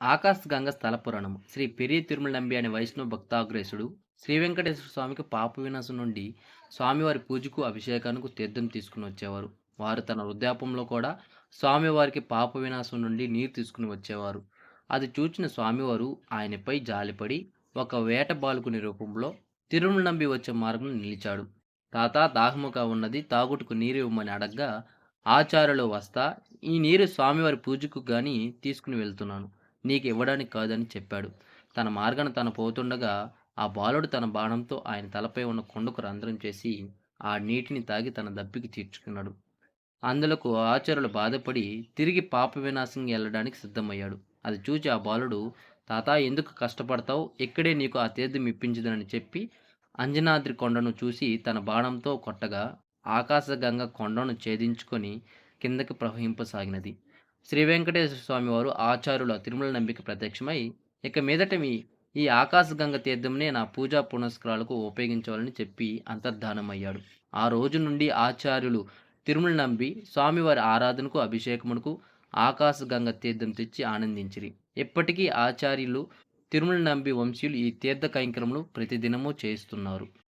ఆకాశగంగ స్థల పురాణం శ్రీ పెరియ తిరుమల నంబి అనే వైష్ణవ భక్తాగ్రేసుడు శ్రీ వెంకటేశ్వర స్వామికి పాప వినాశం నుండి స్వామివారి పూజకు అభిషేకానికి తీర్థం తీసుకుని వచ్చేవారు. వారు తన వృద్ధాపంలో కూడా స్వామివారికి పాప వినాశం నుండి నీరు తీసుకుని వచ్చేవారు. అది చూచిన స్వామివారు ఆయనపై జాలిపడి ఒక వేట బాలుకుని రూపంలో తిరుమల నంబి వచ్చే మార్గం నిలిచాడు. తాత దాహముగా ఉన్నది తాగుటకు నీరు ఇవ్వమని అడగ్గా ఆచార్యులు వస్తా ఈ నీరు స్వామివారి పూజకు గాని తీసుకుని వెళ్తున్నాను. నీకు ఇవ్వడానికి కాదని చెప్పాడు. తన మార్గాన తను పోతుండగా ఆ బాలుడు తన బాణంతో ఆయన తలపై ఉన్న కొండకు రంధ్రం చేసి ఆ నీటిని తాగి తన దప్పికి తీర్చుకున్నాడు. అందులకు ఆచార్యులు బాధపడి తిరిగి పాప వినాశంగా వెళ్ళడానికి సిద్ధమయ్యాడు. అది చూచి ఆ బాలుడు తాత ఎందుకు కష్టపడతావు? ఇక్కడే నీకు ఆ తీర్థం ఇప్పించదని చెప్పి అంజనాద్రి కొండను చూసి తన బాణంతో కొట్టగా ఆకాశగంగ కొండను ఛేదించుకొని కిందకి ప్రవహింపసాగినది. శ్రీ వెంకటేశ్వర స్వామి వారు ఆచార్యుల తిరుమల నంబిక ప్రత్యక్షమై ఇక మీదట మీ ఈ ఆకాశగంగ తీర్థంనే నా పూజా పునస్కారాలకు ఉపయోగించాలని చెప్పి అంతర్ధానమయ్యాడు. ఆ రోజు నుండి ఆచార్యులు తిరుమల నంబి స్వామివారి ఆరాధనకు అభిషేకమునకు ఆకాశగంగ తీర్థం తెచ్చి ఆనందించిరి. ఇప్పటికీ ఆచార్యులు తిరుమల నంబి వంశీయులు ఈ తీర్థ కైంకరములు ప్రతిదినము చేస్తున్నారు